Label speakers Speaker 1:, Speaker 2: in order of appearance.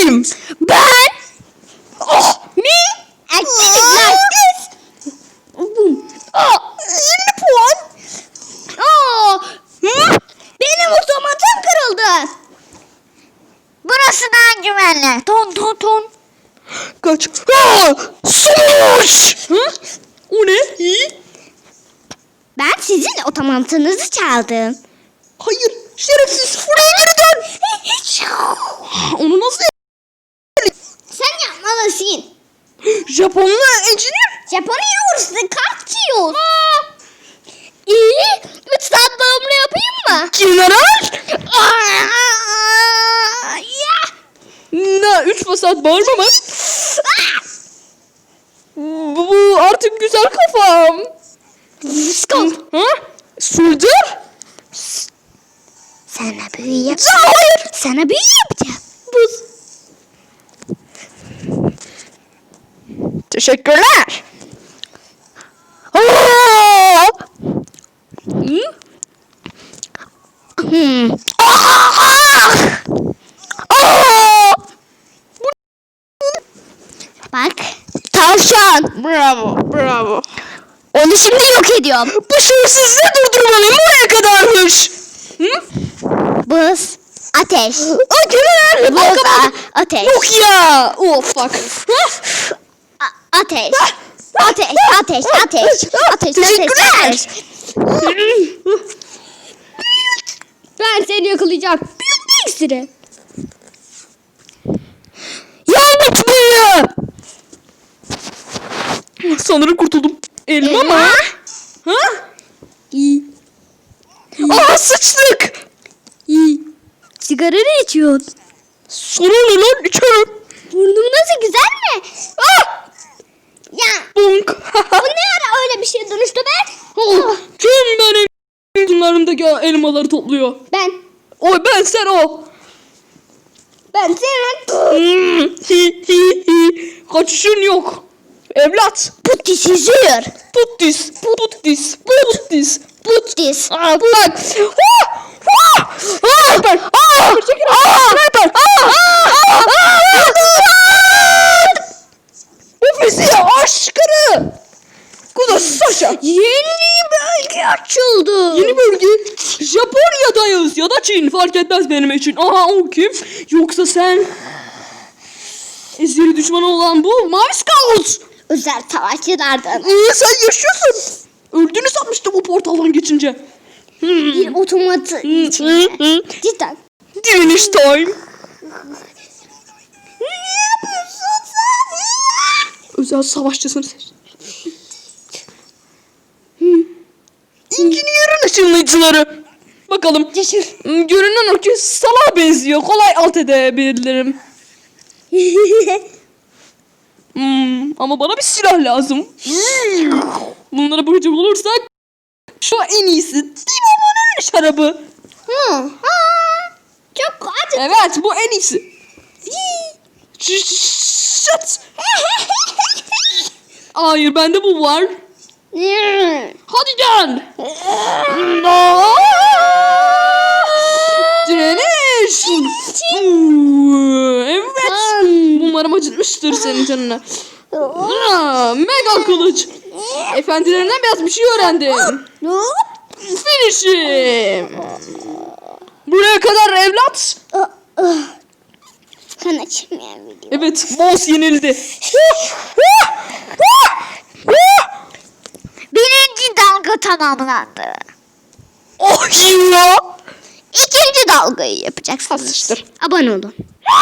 Speaker 1: kim?
Speaker 2: Ben.
Speaker 1: Oh!
Speaker 2: Ne? Erkekler. Aa, 20 puan. Hı? Benim otomatım kırıldı. Burası daha güvenli. Ton ton ton.
Speaker 1: Kaç. Aa! Suç! Hı? O ne? İyi.
Speaker 2: Ben sizin otomatınızı çaldım.
Speaker 1: Hayır. Şerefsiz. Buraya geri dön. Onu nasıl
Speaker 2: Yapmalısın.
Speaker 1: Japonlu engineer.
Speaker 2: Hırsızı kaçıyor. İyi. Üç saat bağımlı yapayım mı?
Speaker 1: General. Ne? Üç fasat bağırma mı? Bu, bu artık güzel kafam.
Speaker 2: Skol.
Speaker 1: Ha? Soldier?
Speaker 2: Sana büyü yap.
Speaker 1: Hayır.
Speaker 2: Sana büyü yapacağım.
Speaker 1: Buz. Teşekkürler.
Speaker 2: Hmm. Bak. Tavşan.
Speaker 1: Bravo, bravo.
Speaker 2: Onu şimdi yok ediyorum.
Speaker 1: Bu şerefsizliği durdurmalıyım. Oraya kadarmış. Hı?
Speaker 2: Buz. Ateş.
Speaker 1: Aa.
Speaker 2: Buz. A- ateş.
Speaker 1: Yok ya. Oh fuck.
Speaker 2: A- ateş. Ateş. Ateş. Ateş. Ateş.
Speaker 1: Teşekkürler.
Speaker 2: Ateş. Ben seni yakalayacağım. Büyük bir iksiri.
Speaker 1: Yanlış büyü. Sanırım kurtuldum. Elma mı? Ha?
Speaker 2: İyi.
Speaker 1: Aa sıçtık.
Speaker 2: İyi. Sigara ne içiyorsun?
Speaker 1: Sana ne lan içerim.
Speaker 2: Burnum nasıl güzel mi?
Speaker 1: Ah!
Speaker 2: Bu ne ara öyle bir şey dönüştü be?
Speaker 1: Oh, Kim benim bunlarımdaki elmaları topluyor?
Speaker 2: Ben.
Speaker 1: Oy ben sen o.
Speaker 2: Ben senin.
Speaker 1: Hmm, hi hi hi. Kaçışın yok. Evlat.
Speaker 2: Put this is here.
Speaker 1: Put this. Put this. Put this.
Speaker 2: Put this.
Speaker 1: Aa bak. Ah! Ah! Ah! Ah! Sniper. Ah! Ah! Ah! Ofisi aşkını. Kuda Sasha.
Speaker 2: Yeni bölge açıldı.
Speaker 1: Yeni bölge Japonya'dayız ya da Çin fark etmez benim için. Aha o kim? Yoksa sen ezeli düşmanı olan bu Mavi Scout.
Speaker 2: Özel savaşçılardan.
Speaker 1: Ee, sen yaşıyorsun. Öldüğünü sanmıştım o portaldan geçince. Hmm.
Speaker 2: Bir otomatı
Speaker 1: Hmm, hmm, hmm.
Speaker 2: Cidden.
Speaker 1: Direniş time.
Speaker 2: Ne yapıyorsun sen?
Speaker 1: Özel savaşçısını seç. Hmm. İnciniyörün ışınlayıcıları. Bakalım.
Speaker 2: Cesur.
Speaker 1: Hmm, Görünen o ki salağa benziyor. Kolay alt edebilirim. Hmm, ama bana bir silah lazım. Bunlara bulacak olursak şu en iyisi. Limonun şarabı.
Speaker 2: Hı. Ha. Çok acı.
Speaker 1: Evet bu en iyisi. Şat. Hayır bende bu var. Hadi gel. Direniş. Evet. Umarım acıtmıştır senin canına. Aa, Mega kılıç. Efendilerinden biraz bir şey öğrendim. Finishim. Buraya kadar evlat.
Speaker 2: Kan açmayan video.
Speaker 1: Evet, boss yenildi.
Speaker 2: Dalga tamamlandı.
Speaker 1: oh ya.
Speaker 2: İkinci dalgayı yapacaksınız. Abone olun.